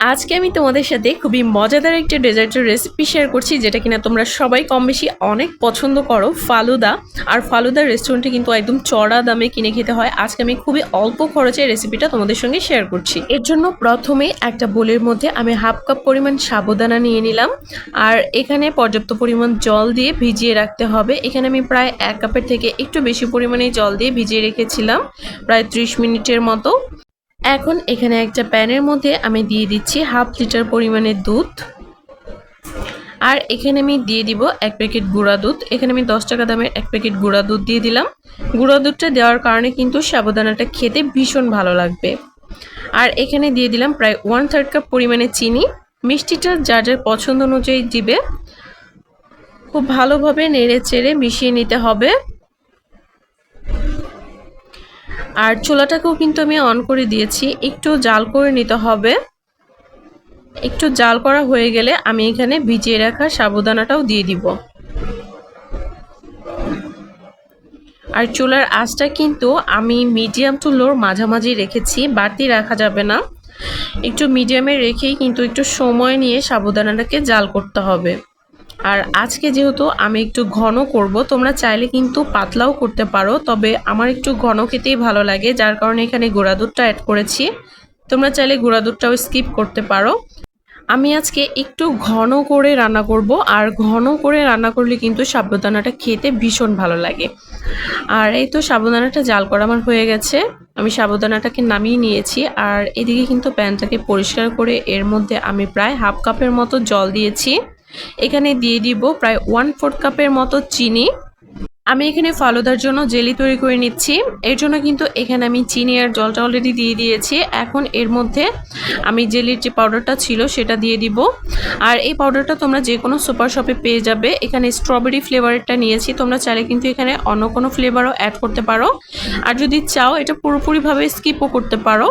আজকে আমি তোমাদের সাথে খুবই মজাদার একটা ডেজার্টের রেসিপি শেয়ার করছি, যেটা কিনা তোমরা সবাই কম বেশি অনেক পছন্দ করো, ফালুদা। আর ফালুদা রেস্টুরেন্টে কিন্তু একদম চড়া দামে কিনে খেতে হয়। আজকে আমি খুবই অল্প খরচে রেসিপিটা তোমাদের সঙ্গে শেয়ার করছি। এর জন্য প্রথমে একটা বোলের মধ্যে আমি হাফ কাপ পরিমাণ সাবুদানা নিয়ে নিলাম। আর এখানে পর্যাপ্ত পরিমাণ জল দিয়ে ভিজিয়ে রাখতে হবে। এখানে আমি প্রায় এক কাপের থেকে একটু বেশি পরিমাণে জল দিয়ে ভিজিয়ে রেখেছিলাম, প্রায় ত্রিশ মিনিটের মতো। এখন এখানে একটা প্যানের মধ্যে আমি দিয়ে দিচ্ছি হাফ লিটার পরিমাণের দুধ। আর এখানে আমি দিয়ে দিব এক প্যাকেট গুঁড়া দুধ। এখানে আমি দশ টাকা দামের এক প্যাকেট গুঁড়া দুধ দিয়ে দিলাম। গুঁড়া দুধটা দেওয়ার কারণে কিন্তু সাবুদানাটা খেতে ভীষণ ভালো লাগবে। আর এখানে দিয়ে দিলাম প্রায় ওয়ান থার্ড কাপ পরিমাণে চিনি। মিষ্টিটা যার যার পছন্দ অনুযায়ী দিবে। খুব ভালোভাবে নেড়ে চেড়ে মিশিয়ে নিতে হবে। আর চুলাটাকেও কিন্তু আমি অন করে দিয়েছি। একটু জাল করে নিতে হবে। একটু জাল করা হয়ে গেলে আমি এখানে ভিজিয়ে রাখা সাবুদানাটাও দিয়ে দিব। আর চুলার আঁচটা কিন্তু আমি মিডিয়াম টু লোর মাঝামাঝি রেখেছি, বাড়তি রাখা যাবে না। একটু মিডিয়ামে রেখেই কিন্তু একটু সময় নিয়ে সাবুদানাটাকে জাল করতে হবে। আর আজকে যেহেতু আমি একটু ঘন করব, তোমরা চাইলে কিন্তু পাতলাও করতে পারো, তবে আমার একটু ঘন খেতেই ভালো লাগে, যার কারণে এখানে গোড়া দুধটা অ্যাড করেছি। তোমরা চাইলে গোড়া দুধটাও স্কিপ করতে পারো। আমি আজকে একটু ঘন করে রান্না করব, আর ঘন করে রান্না করলে কিন্তু সাবুদানাটা খেতে ভীষণ ভালো লাগে। আর এই তো সাবুদানাটা জাল করা আমার হয়ে গেছে, আমি সাবুদানাটাকে নামিয়ে নিয়েছি, আর এদিকে কিন্তু প্যানটাকে পরিষ্কার করে এর মধ্যে আমি প্রায় হাফ কাপের মতো জল দিয়েছি। এখানে দিয়ে দিব প্রায় ওয়ান ফোর্থ কাপের মতো চিনি। আমি এখানে ফালুদার জন্য জেলি তৈরি করে নিচ্ছি। এর জন্য কিন্তু এখানে আমি চিনি আর জলটা অলরেডি দিয়ে দিয়েছি। এখন এর মধ্যে আমি জেলির যে পাউডারটা ছিল সেটা দিয়ে দিব। আর এই পাউডারটা তোমরা যে কোনো সুপার শপে পেয়ে যাবে। এখানে স্ট্রবেরি ফ্লেভারটা নিয়েছি। তোমরা চাইলে কিন্তু এখানে অন্য কোনো ফ্লেভারও অ্যাড করতে পারো। আর যদি চাও, এটা পুরোপুরিভাবে স্কিপও করতে পারো।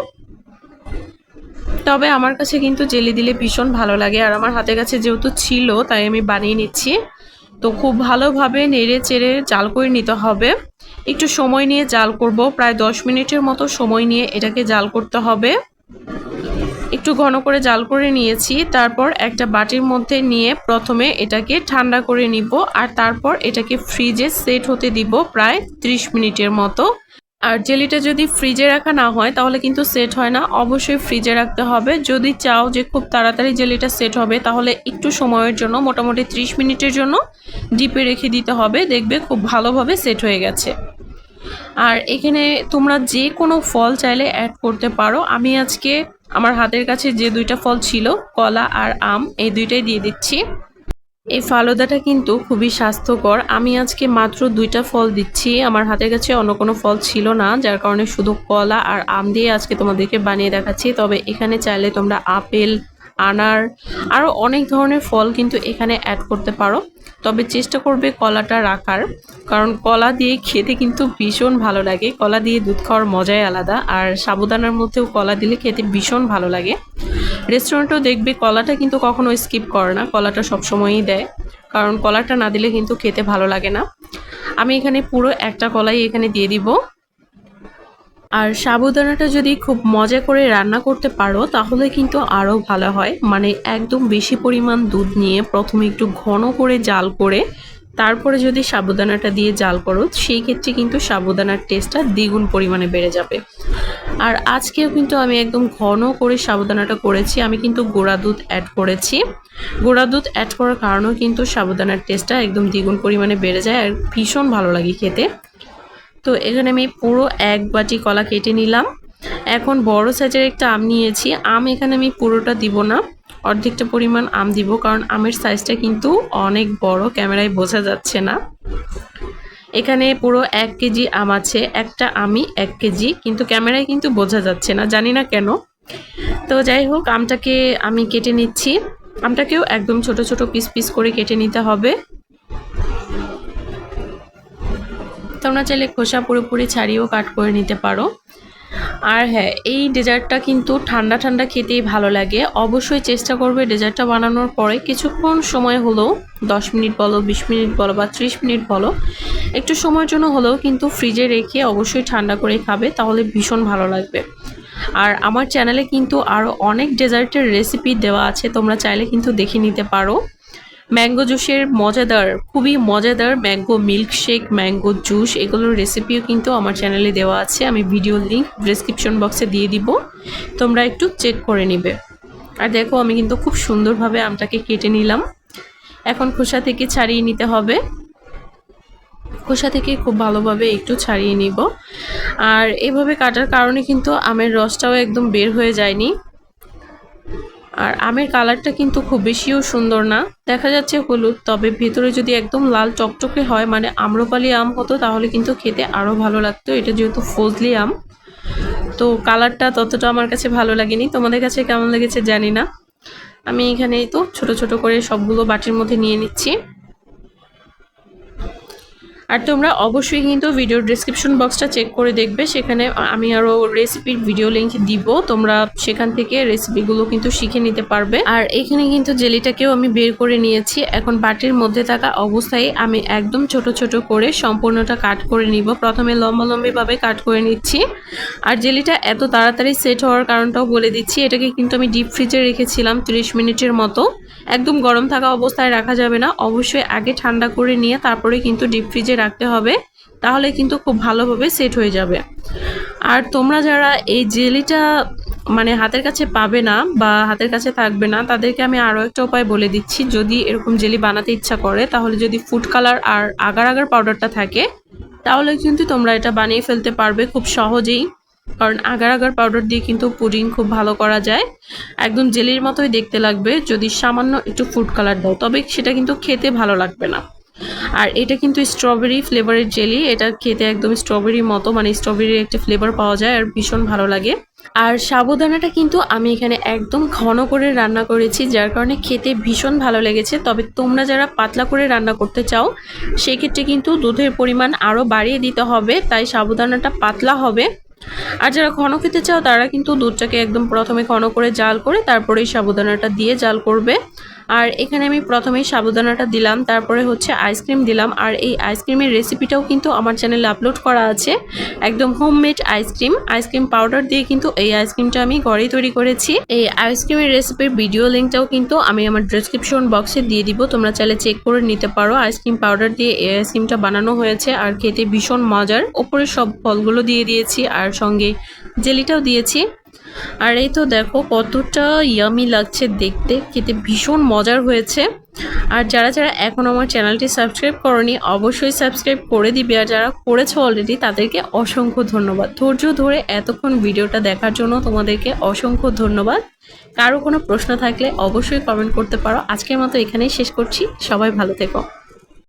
তবে আমার কাছে কিন্তু জেলি দিলে ভীষণ ভালো লাগে। আর আমার হাতের কাছে যেহেতু ছিল, তাই আমি বানিয়ে নিচ্ছি। তো খুব ভালোভাবে নেড়ে চেড়ে জাল করে নিতে হবে। একটু সময় নিয়ে জাল করব। প্রায় দশ মিনিটের মতো সময় নিয়ে এটাকে জাল করতে হবে। একটু ঘন করে জাল করে নিয়েছি। তারপর একটা বাটির মধ্যে নিয়ে প্রথমে এটাকে ঠান্ডা করে নিব। আর তারপর এটাকে ফ্রিজে সেট হতে দিব প্রায় 30 মিনিটের মতো। আর জেলিটা যদি ফ্রিজে রাখা না হয়, তাহলে কিন্তু সেট হয় না। অবশ্যই ফ্রিজে রাখতে হবে। যদি চাও যে খুব তাড়াতাড়ি জেলিটা সেট হবে, তাহলে একটু সময়ের জন্য, মোটামুটি 30 মিনিটের জন্য ডিপে রেখে দিতে হবে। দেখবে খুব ভালোভাবে সেট হয়ে গেছে। আর এখানে তোমরা যে কোনো ফল চাইলে অ্যাড করতে পারো। আমি আজকে আমার হাতের কাছে যে দুইটা ফল ছিল, কলা আর আম, এই দুইটাই দিয়ে দিচ্ছি। এই ফালুদাটা কিন্তু খুবই স্বাস্থ্যকর। আমি আজকে মাত্র দুইটা ফল দিচ্ছি। আমার হাতের কাছে অন্য কোনো ফল ছিল না, যার কারণে শুধু কলা আর আম দিয়ে আজকে তোমাদেরকে বানিয়ে দেখাচ্ছি। তবে এখানে চাইলে তোমরা আপেল আনার আরও অনেক ধরনের ফল কিন্তু এখানে অ্যাড করতে পারো। তবে চেষ্টা করবে কলাটা রাখার, কারণ কলা দিয়ে খেতে কিন্তু ভীষণ ভালো লাগে। কলা দিয়ে দুধ খাওয়ার মজাই আলাদা, আর সাবুদানার মধ্যেও কলা দিলে খেতে ভীষণ ভালো লাগে। রেস্টুরেন্টেও দেখবে কলাটা কিন্তু কখনো স্কিপ করে না, কলাটা সবসময়ই দেয়, কারণ কলাটা না দিলে কিন্তু খেতে ভালো লাগে না। আমি এখানে পুরো একটা কলাই এখানে দিয়ে দিব। আর সাবুদানাটা যদি খুব মজা করে রান্না করতে পারো, তাহলে কিন্তু আরও ভালো হয়। মানে একদম বেশি পরিমাণ দুধ নিয়ে প্রথমে একটু ঘন করে জাল করে, তারপরে যদি সাবুদানাটা দিয়ে জাল করো, সেই ক্ষেত্রে কিন্তু সাবুদানার টেস্টটা দ্বিগুণ পরিমাণে বেড়ে যাবে। আর আজকেও কিন্তু আমি একদম ঘন করে সাবুদানাটা করেছি। আমি কিন্তু গোড়া দুধ অ্যাড করেছি। গোড়া দুধ অ্যাড করার কারণেও কিন্তু সাবুদানার টেস্টটা একদম দ্বিগুণ পরিমাণে বেড়ে যায়, আর ভীষণ ভালো লাগে খেতে। তো এখানে আমি পুরো এক বাটি কলা কেটে নিলাম। এখন বড় সাইজের একটা আম নিয়েছি। আম এখানে আমি পুরোটা দিব না। অর্ধেকটা পরিমাণ আম দিব কারণ আমের সাইজটা কিন্তু অনেক বড়, ক্যামেরায় বোঝা যাচ্ছে না। এখানে পুরো এক কেজি আম আছে। একটা আমি এক কেজি, কিন্তু ক্যামেরায় কিন্তু বোঝা যাচ্ছে না। জানি না কেন। তো যাই হোক, আমটাকে আমি কেটে নিচ্ছি। আমটাকেও একদম ছোট ছোট পিস পিস করে কেটে নিতে হবে। তোমরা চাইলে খোসা পুরোপুরি ছাড়িয়েও কাট করে নিতে পারো। আর হ্যাঁ এই ডেজার্টটা কিন্তু ঠান্ডা ঠান্ডা খেতেই ভালো লাগে। অবশ্যই চেষ্টা করবে ডেজার্টটা বানানোর পরে। কিছুক্ষণ সময় হলেও, দশ মিনিট বলো, বিশ মিনিট বলো বা ত্রিশ মিনিট বলো, একটু সময়ের জন্য হলেও কিন্তু ফ্রিজে রেখে অবশ্যই ঠান্ডা করে খাবে, তাহলে ভীষণ ভালো লাগবে। আর আমার চ্যানেলে কিন্তু আরও অনেক ডেজার্টের রেসিপি দেওয়া আছে, তোমরা চাইলে কিন্তু দেখে নিতে পারো। ম্যাঙ্গো জুসের মজাদার, খুবই মজাদার ম্যাঙ্গো মিল্কশেক, ম্যাঙ্গো জুস, এগুলোর রেসিপিও কিন্তু আমার চ্যানেলে দেওয়া আছে। আমি ভিডিও লিঙ্ক ডিসক্রিপশন বক্সে দিয়ে দিব। তোমরা একটু চেক করে নিবে। আর দেখো, আমি কিন্তু খুব সুন্দরভাবে আমটাকে কেটে নিলাম। এখন খোসা থেকে ছাড়িয়ে নিতে হবে। খোসা থেকে খুব ভালোভাবে একটু ছাড়িয়ে নিব। আর এভাবে কাটার কারণে কিন্তু আমের রসটাও একদম বের হয়ে যায়নি। আর আমের কালারটা কিন্তু খুব বেশিও সুন্দর না। দেখা যাচ্ছে হলুদ, তবে ভেতরে যদি একদম লাল চকচকে হয় মানে আম্রপালি আম হতো, তাহলে কিন্তু খেতে আরও ভালো লাগতো। এটা যেহেতু ফজলি আম, তো কালারটা ততটা আমার কাছে ভালো লাগেনি। তোমাদের কাছে কেমন লেগেছে জানি না। আমি এখানেই তো ছোট ছোট করে সবগুলো বাটির মধ্যে নিয়ে নিচ্ছি। আর তোমরা অবশ্যই কিন্তু ভিডিওর ডিসক্রিপশন বক্সটা চেক করে দেখবে। সেখানে আমি আরও রেসিপির ভিডিও লিঙ্ক দিব। তোমরা সেখান থেকে রেসিপিগুলো কিন্তু শিখে নিতে পারবে। আর এখানে কিন্তু জেলিটাকেও আমি বের করে নিয়েছি। এখন বাটির মধ্যে থাকা অবস্থায় আমি একদম ছোট ছোট করে সম্পূর্ণটা কাট করে নিব। প্রথমে লম্বা, লম্বিভাবে কাট করে নিচ্ছি। আর জেলিটা এত তাড়াতাড়ি সেট হওয়ার কারণটাও বলে দিচ্ছি। এটাকে কিন্তু আমি ডিপ ফ্রিজে রেখেছিলাম 30 মিনিটের মতো। একদম গরম থাকা অবস্থায় রাখা যাবে না। অবশ্যই আগে ঠান্ডা করে নিয়ে তারপরে কিন্তু ডিপ ফ্রিজে রাখতে হবে, তাহলে কিন্তু খুব ভালোভাবে সেট হয়ে যাবে। আর তোমরা যারা এই জেলিটা মানে হাতের কাছে পাবে না বা হাতের কাছে থাকবে না, তাদেরকে আমি আরও একটা উপায় বলে দিচ্ছি। যদি এরকম জেলি বানাতে ইচ্ছা করে, তাহলে যদি ফুড কালার আর আগার আগার পাউডারটা থাকে, তাহলে কিন্তু তোমরা এটা বানিয়ে ফেলতে পারবে খুব সহজেই। কারণ আগার আগার পাউডার দিয়ে কিন্তু পুডিং খুব ভালো করা যায়। একদম জেলির মতোই দেখতে লাগবে, যদি সামান্য একটু ফুড কালার দাও, তবে সেটা কিন্তু খেতে ভালো লাগবে না। আর এটা কিন্তু স্ট্রবেরি ফ্লেভারের জেলি এটা খেতে একদম স্ট্রবেরির মতো মানে স্ট্রবেরির একটা ফ্লেভার পাওয়া যায় আর ভীষণ ভালো লাগে। আর সাবুদানাটা কিন্তু আমি এখানে একদম ঘন করে রান্না করেছি, যার কারণে খেতে ভীষণ ভালো লেগেছে। তবে তোমরা যারা পাতলা করে রান্না করতে চাও, সেক্ষেত্রে কিন্তু দুধের পরিমাণ আরও বাড়িয়ে দিতে হবে, তাই সাবুদানাটা পাতলা হবে। আর যারা ঘন খেতে চাও, তারা কিন্তু দুধটাকে একদম প্রথমে ঘন করে জাল করে তারপরেই সাবুদানাটা দিয়ে জাল করবে। আর এখানে আমি প্রথমেই সাবুদানাটা দিলাম, তারপরে হচ্ছে আইসক্রিম দিলাম, আর এই আইসক্রিমের রেসিপিটাও কিন্তু আমার চ্যানেলে আপলোড করা আছে, একদম হোমমেড আইসক্রিম আইসক্রিম পাউডার দিয়ে কিন্তু এই আইসক্রিমটা আমি ঘরেই তৈরি করেছি। এই আইসক্রিমের রেসিপির ভিডিও লিঙ্কটাও কিন্তু আমি আমার ডিসক্রিপশন বক্সে দিয়ে দিব, তোমরা চাইলে চেক করে নিতে পারো, আইসক্রিম পাউডার দিয়ে এই আইসক্রিমটা বানানো হয়েছে আর খেতে ভীষণ মজার। ওপরে সব ফলগুলো দিয়ে দিয়েছি, আর সঙ্গে জেলিটাও দিয়েছি। আর এই তো দেখো কতটা ইয়ামি লাগছে দেখতে, খেতে ভীষণ মজার হয়েছে। আর যারা যারা এখন আমার চ্যানেলটি সাবস্ক্রাইব করনি, অবশ্যই সাবস্ক্রাইব করে দিবে। আর যারা করেছ অলরেডি তাদেরকে অসংখ্য ধন্যবাদ। ধৈর্য ধরে এতক্ষণ ভিডিওটা দেখার জন্য তোমাদেরকে অসংখ্য ধন্যবাদ। কারও কোনো প্রশ্ন থাকলে অবশ্যই কমেন্ট করতে পারো। আজকের মতো এখানেই শেষ করছি। সবাই ভালো থেকো।